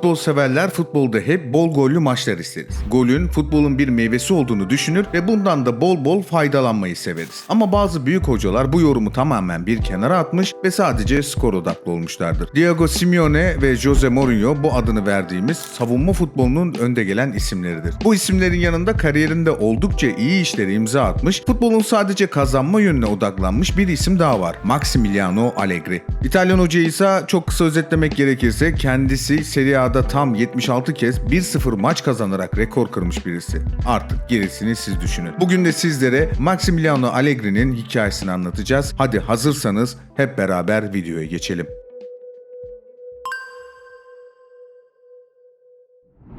futbol severler futbolda hep bol gollü maçlar isteriz. Golün futbolun bir meyvesi olduğunu düşünür ve bundan da bol bol faydalanmayı severiz. Ama bazı büyük hocalar bu yorumu tamamen bir kenara atmış ve sadece skor odaklı olmuşlardır. Diego Simeone ve Jose Mourinho bu adını verdiğimiz savunma futbolunun önde gelen isimleridir. Bu isimlerin yanında kariyerinde oldukça iyi işleri imza atmış, futbolun sadece kazanma yönüne odaklanmış bir isim daha var. Maximiliano Allegri. İtalyan hocayı ise çok kısa özetlemek gerekirse kendisi Serie A'da tam 76 kez 1-0 maç kazanarak rekor kırmış birisi. Artık gerisini siz düşünün. Bugün de sizlere Maximiliano Allegri'nin hikayesini anlatacağız. Hadi hazırsanız hep beraber videoya geçelim.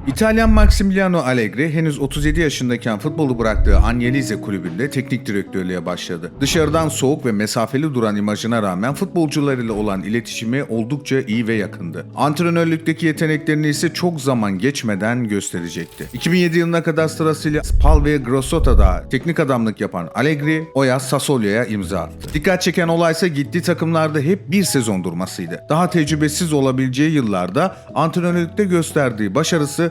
İtalyan Maximiliano Allegri henüz 37 yaşındayken futbolu bıraktığı Agnellize kulübünde teknik direktörlüğe başladı. Dışarıdan soğuk ve mesafeli duran imajına rağmen futbolcularıyla olan iletişimi oldukça iyi ve yakındı. Antrenörlükteki yeteneklerini ise çok zaman geçmeden gösterecekti. 2007 yılına kadar sırasıyla Spal ve Grossetta'da teknik adamlık yapan Allegri o yaz Sassuolo'ya imza attı. Dikkat çeken olaysa gittiği takımlarda hep bir sezon durmasıydı. Daha tecrübesiz olabileceği yıllarda antrenörlükte gösterdiği başarısı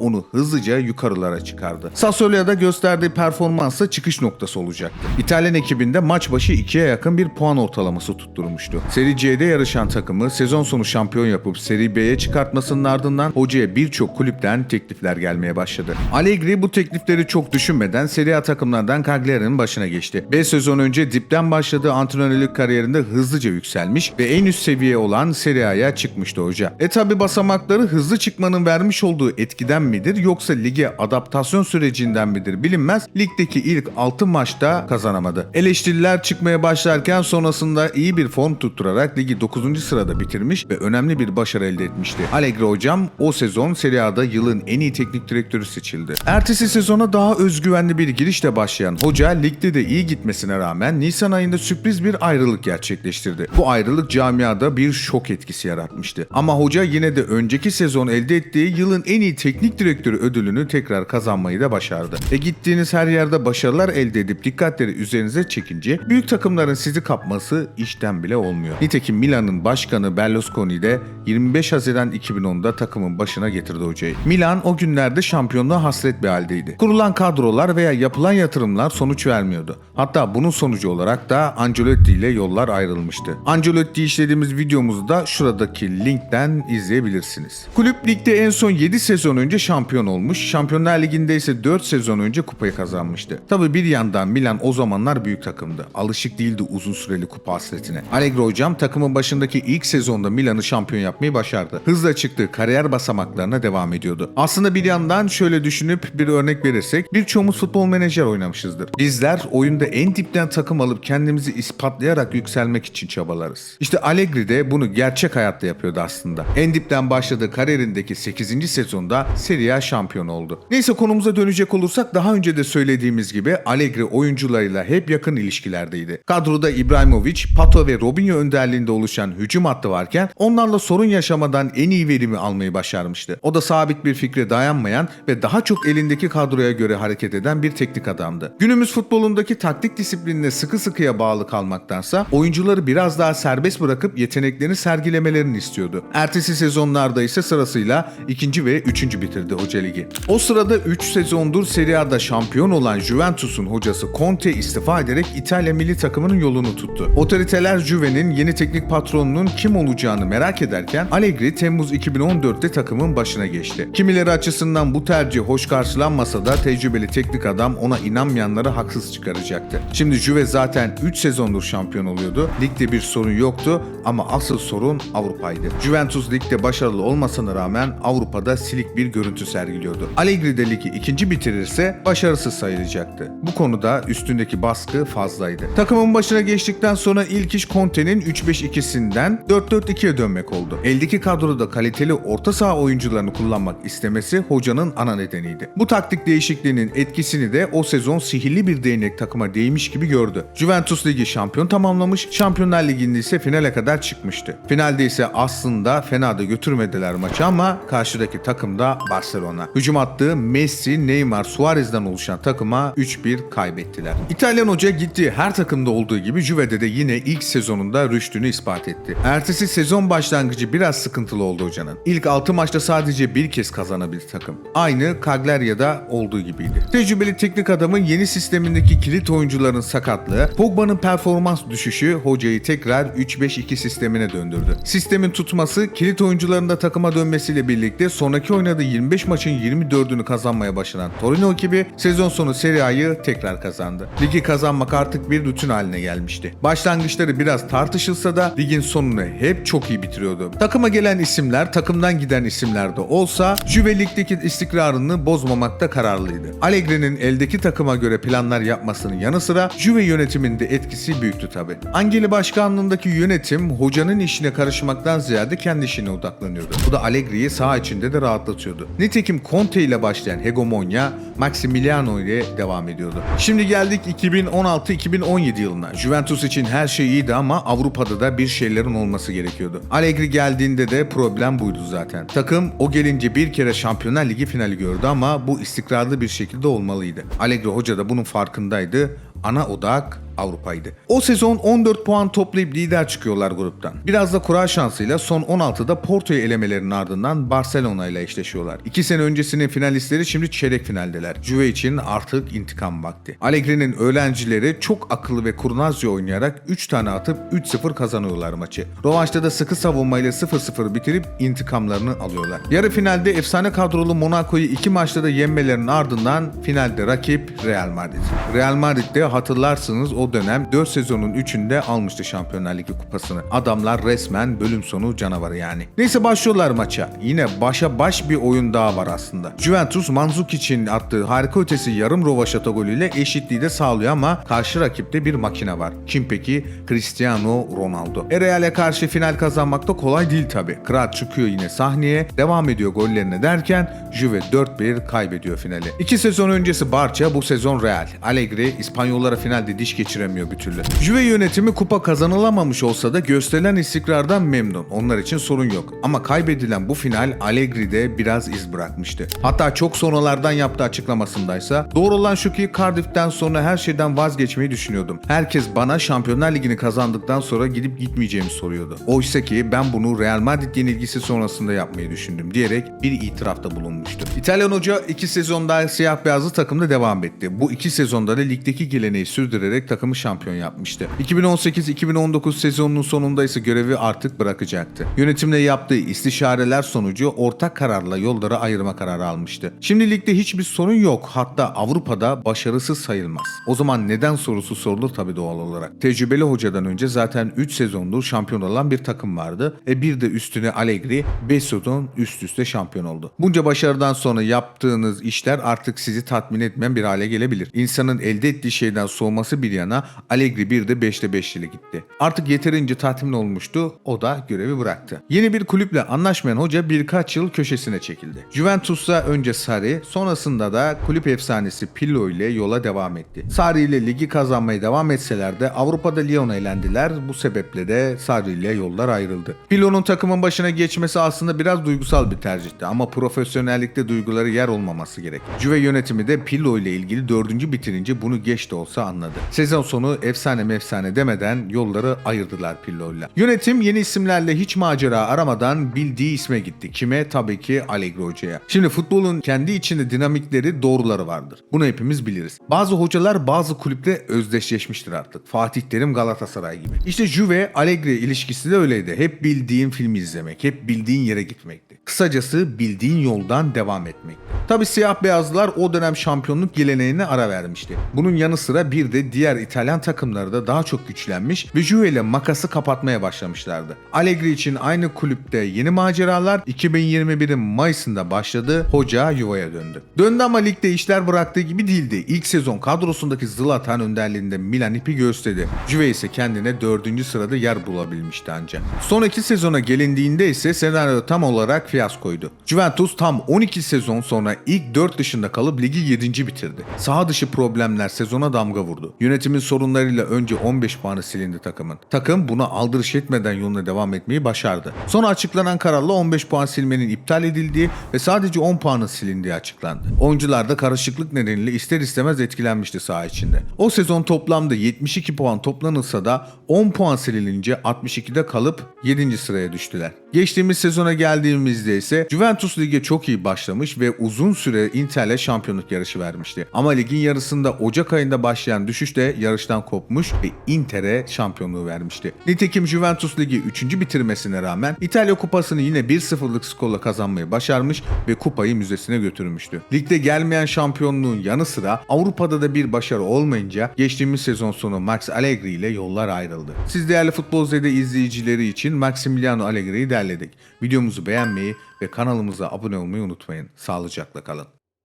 onu hızlıca yukarılara çıkardı. Sassuolo'ya da gösterdiği performansa çıkış noktası olacaktı. İtalyan ekibinde maç başı ikiye yakın bir puan ortalaması tutturmuştu. Seri C'de yarışan takımı sezon sonu şampiyon yapıp Seri B'ye çıkartmasının ardından hocaya birçok kulüpten teklifler gelmeye başladı. Allegri bu teklifleri çok düşünmeden Serie A takımlardan Cagliari'nin başına geçti. 5 sezon önce dipten başladığı antrenörlük kariyerinde hızlıca yükselmiş ve en üst seviye olan Serie A'ya çıkmıştı hoca. E tabi basamakları hızlı çıkmanın vermiş olduğu etkiden midir yoksa lige adaptasyon sürecinden midir bilinmez. Ligdeki ilk 6 maçta kazanamadı. Eleştiriler çıkmaya başlarken sonrasında iyi bir form tutturarak ligi 9. sırada bitirmiş ve önemli bir başarı elde etmişti. Allegri hocam o sezon Serie A'da yılın en iyi teknik direktörü seçildi. Ertesi sezona daha özgüvenli bir girişle başlayan hoca ligde de iyi gitmesine rağmen Nisan ayında sürpriz bir ayrılık gerçekleştirdi. Bu ayrılık camiada bir şok etkisi yaratmıştı. Ama hoca yine de önceki sezon elde ettiği yılın en iyi teknik direktörü ödülünü tekrar kazanmayı da başardı. E gittiğiniz her yerde başarılar elde edip dikkatleri üzerinize çekince büyük takımların sizi kapması işten bile olmuyor. Nitekim Milan'ın başkanı Berlusconi de 25 Haziran 2010'da takımın başına getirdi hocayı. Milan o günlerde şampiyonluğa hasret bir haldeydi. Kurulan kadrolar veya yapılan yatırımlar sonuç vermiyordu. Hatta bunun sonucu olarak da Ancelotti ile yollar ayrılmıştı. Ancelotti işlediğimiz videomuzu da şuradaki linkten izleyebilirsiniz. Kulüp ligde en son 7 sezon önce şampiyon olmuş. Şampiyonlar Ligi'nde ise 4 sezon önce kupayı kazanmıştı. Tabi bir yandan Milan o zamanlar büyük takımdı. Alışık değildi uzun süreli kupa hasretine. Allegri hocam takımın başındaki ilk sezonda Milan'ı şampiyon yapmayı başardı. Hızla çıktığı kariyer basamaklarına devam ediyordu. Aslında bir yandan şöyle düşünüp bir örnek verirsek birçoğumuz futbol menajer oynamışızdır. Bizler oyunda en dipten takım alıp kendimizi ispatlayarak yükselmek için çabalarız. İşte Allegri de bunu gerçek hayatta yapıyordu aslında. En dipten başladığı kariyerindeki 8. sezonda Serie A şampiyon oldu. Neyse konumuza dönecek olursak daha önce de söylediğimiz gibi Allegri oyuncularıyla hep yakın ilişkilerdeydi. Kadroda İbrahimovic, Pato ve Robinho önderliğinde oluşan hücum hattı varken onlarla sorun yaşamadan en iyi verimi almayı başarmıştı. O da sabit bir fikre dayanmayan ve daha çok elindeki kadroya göre hareket eden bir teknik adamdı. Günümüz futbolundaki taktik disiplinine sıkı sıkıya bağlı kalmaktansa oyuncuları biraz daha serbest bırakıp yeteneklerini sergilemelerini istiyordu. Ertesi sezonlarda ise sırasıyla ikinci ve üçüncü bitirdi hoca ligi. O sırada 3 sezondur Serie A'da şampiyon olan Juventus'un hocası Conte istifa ederek İtalya milli takımının yolunu tuttu. Otoriteler Juve'nin yeni teknik patronunun kim olacağını merak ederken Allegri Temmuz 2014'te takımın başına geçti. Kimileri açısından bu tercih hoş karşılanmasa da tecrübeli teknik adam ona inanmayanları haksız çıkaracaktı. Şimdi Juve zaten 3 sezondur şampiyon oluyordu. Ligde bir sorun yoktu ama asıl sorun Avrupa'ydı. Juventus ligde başarılı olmasına rağmen Avrupa'da silik bir görüntü sergiliyordu. Allegri de ligi ikinci bitirirse başarısız sayılacaktı. Bu konuda üstündeki baskı fazlaydı. Takımın başına geçtikten sonra ilk iş Conte'nin 3-5-2'sinden 4-4-2'ye dönmek oldu. Eldeki kadroda kaliteli orta saha oyuncularını kullanmak istemesi hocanın ana nedeniydi. Bu taktik değişikliğinin etkisini de o sezon sihirli bir değnek takıma değmiş gibi gördü. Juventus Ligi şampiyon tamamlamış, Şampiyonlar Ligi'nde ise finale kadar çıkmıştı. Finalde ise aslında fena da götürmediler maçı ama karşıdaki takım da Barcelona Barcelona. Hücum attığı Messi, Neymar, Suarez'den oluşan takıma 3-1 kaybettiler. İtalyan hoca gitti. Her takımda olduğu gibi Juve'de de yine ilk sezonunda rüştünü ispat etti. Ertesi sezon başlangıcı biraz sıkıntılı oldu hocanın. İlk 6 maçta sadece bir kez kazanabildi takım. Aynı Cagliari'de olduğu gibiydi. Tecrübeli teknik adamın yeni sistemindeki kilit oyuncuların sakatlığı, Pogba'nın performans düşüşü hocayı tekrar 3-5-2 sistemine döndürdü. Sistemin tutması, kilit oyuncuların da takıma dönmesiyle birlikte sonraki oynadığı 25 maçın 24'ünü kazanmaya başlanan Torino ekibi sezon sonu Serie A'yı tekrar kazandı. Ligi kazanmak artık bir rutin haline gelmişti. Başlangıçları biraz tartışılsa da ligin sonunu hep çok iyi bitiriyordu. Takıma gelen isimler takımdan giden isimler de olsa Juve Lig'deki istikrarını bozmamakta kararlıydı. Allegri'nin eldeki takıma göre planlar yapmasının yanı sıra Juve yönetiminde etkisi büyüktü tabi. Angeli başkanlığındaki yönetim hocanın işine karışmaktan ziyade kendi işine odaklanıyordu. Bu da Allegri'yi saha içinde de rahatlatıyordu. Nitekim Conte ile başlayan hegemonya Maximiliano ile devam ediyordu. Şimdi geldik 2016-2017 yılına. Juventus için her şey iyiydi ama Avrupa'da da bir şeylerin olması gerekiyordu. Allegri geldiğinde de problem buydu zaten. Takım o gelince bir kere Şampiyonlar Ligi finali gördü ama bu istikrarlı bir şekilde olmalıydı. Allegri hoca da bunun farkındaydı. Ana odak Avrupa'ydı. O sezon 14 puan toplayıp lider çıkıyorlar gruptan. Biraz da kura şansıyla son 16'da Porto'yu elemelerinin ardından Barcelona ile eşleşiyorlar. 2 sene öncesinin finalistleri şimdi çeyrek finaldeler. Juve için artık intikam vakti. Allegri'nin öğrencileri çok akıllı ve kurnazca oynayarak 3 tane atıp 3-0 kazanıyorlar maçı. Rövanşta da sıkı savunmayla 0-0 bitirip intikamlarını alıyorlar. Yarı finalde efsane kadrolu Monaco'yu 2 maçta da yenmelerinin ardından finalde rakip Real Madrid. Real Madrid'de hatırlarsınız o dönem 4 sezonun 3'ünde almıştı Şampiyonlar Ligi kupasını. Adamlar resmen bölüm sonu canavarı yani. Neyse başlıyorlar maça. Yine başa baş bir oyun daha var aslında. Juventus Manzukic'in attığı harika ötesi yarım rovaşata golüyle eşitliği de sağlıyor ama karşı rakipte bir makine var. Kim peki? Cristiano Ronaldo. E Real'e karşı final kazanmak da kolay değil tabi. Krat çıkıyor yine sahneye, devam ediyor gollerine derken Juve 4-1 kaybediyor finali. İki sezon öncesi Barça, bu sezon Real. Allegri İspanyollara finalde diş geçiremiyor bir türlü. Juve yönetimi kupa kazanılamamış olsa da gösterilen istikrardan memnun. Onlar için sorun yok. Ama kaybedilen bu final Allegri'de biraz iz bırakmıştı. Hatta çok sonralardan yaptığı açıklamasındaysa doğru olan şu ki Cardiff'ten sonra her şeyden vazgeçmeyi düşünüyordum. Herkes bana Şampiyonlar Ligi'ni kazandıktan sonra gidip gitmeyeceğimi soruyordu. Oysa ki ben bunu Real Madrid yenilgisi sonrasında yapmayı düşündüm diyerek bir itirafta bulunmuştu. İtalyan hoca iki sezon daha siyah beyazlı takımda devam etti. Bu iki sezonda da ligdeki geleneği sürdürerek takımı şampiyon yapmıştı. 2018-2019 sezonunun sonunda ise görevi artık bırakacaktı. Yönetimle yaptığı istişareler sonucu ortak kararla yolları ayırma kararı almıştı. Şimdi ligde hiçbir sorun yok. Hatta Avrupa'da başarısız sayılmaz. O zaman neden sorusu sorulur tabii doğal olarak. Tecrübeli hocadan önce zaten 3 sezondur şampiyon olan bir takım vardı. E bir de üstüne Allegri 5 sezon üst üste şampiyon oldu. Bunca başarıdan sonra yaptığınız işler artık sizi tatmin etmeyen bir hale gelebilir. İnsanın elde ettiği şeyden soğuması bir yana Allegri bir de 5'te 5 ile gitti. Artık yeterince tatmin olmuştu. O da görevi bıraktı. Yeni bir kulüple anlaşmayan hoca birkaç yıl köşesine çekildi. Juventus'a önce Sarri, sonrasında da kulüp efsanesi Pillo ile yola devam etti. Sarri ile ligi kazanmaya devam etseler de Avrupa'da Lyon'a elendiler. Bu sebeple de Sarri ile yollar ayrıldı. Pillo'nun takımın başına geçmesi aslında biraz duygusal bir tercihti ama profesyonellikte duyguları yer olmaması gerek. Juve yönetimi de Pillo ile ilgili dördüncü bitirince bunu geç de olsa anladı. Sezon sonu efsane mefsane demeden yolları ayırdılar Pillo'yla. Yönetim yeni isimlerle hiç macera aramadan bildiği isme gitti. Kime? Tabii ki Allegri Hoca'ya. Şimdi futbolun kendi içinde dinamikleri doğruları vardır. Bunu hepimiz biliriz. Bazı hocalar bazı kulüple özdeşleşmiştir artık. Fatih Terim Galatasaray gibi. İşte Juve Allegri ilişkisi de öyleydi. Hep bildiğin filmi izlemek, hep bildiğin yere gitmekti. Kısacası bildiğin yoldan devam etmek. Tabi siyah beyazlılar o dönem şampiyonluk geleneğine ara vermişti. Bunun yanı sıra bir de diğer İtalyan takımları da daha çok güçlenmiş ve Juve ile makası kapatmaya başlamışlardı. Allegri için aynı kulüpte yeni maceralar 2021'in Mayıs'ında başladı. Hoca Juva'ya döndü. Döndü ama ligde işler bıraktığı gibi değildi. İlk sezon kadrosundaki Zlatan önderliğinde Milan ipi gösterdi. Juve ise kendine 4. sırada yer bulabilmişti ancak. Son iki sezona gelindiğinde ise senaryo tam olarak fiyaskoydu. Juventus tam 12 sezon sonra ilk 4 dışında kalıp ligi 7. bitirdi. Saha dışı problemler sezona damga vurdu. Yönetimin sorunlarıyla önce 15 puanı silindi takımın. Takım buna aldırış etmeden yoluna devam etmeyi başardı. Sonra açıklanan kararla 15 puan silmenin iptal edildiği ve sadece 10 puanın silindiği açıklandı. Oyuncular da karışıklık nedeniyle ister istemez etkilenmişti saha içinde. O sezon toplamda 72 puan toplanılsa da 10 puan silinince 62'de kalıp 7. sıraya düştüler. Geçtiğimiz sezona geldiğimizde ise Juventus lige çok iyi başlamış ve uzun süre Inter'le şampiyonluk yarışı vermişti. Ama ligin yarısında Ocak ayında başlayan düşüş de yarıştan kopmuş ve Inter'e şampiyonluğu vermişti. Nitekim Juventus ligi 3. bitirmesine rağmen İtalya kupasını yine 1-0'lık skorla kazanmayı başarmış ve kupayı müzesine götürmüştü. Ligde gelmeyen şampiyonluğun yanı sıra Avrupa'da da bir başarı olmayınca geçtiğimiz sezon sonu Max Allegri ile yollar ayrıldı. Siz değerli Futbol Z'de izleyicileri için Maximiliano Allegri'yi derledik. Videomuzu beğenmeyi ve kanalımıza abone olmayı unutmayın. Sağlıcakla kalın.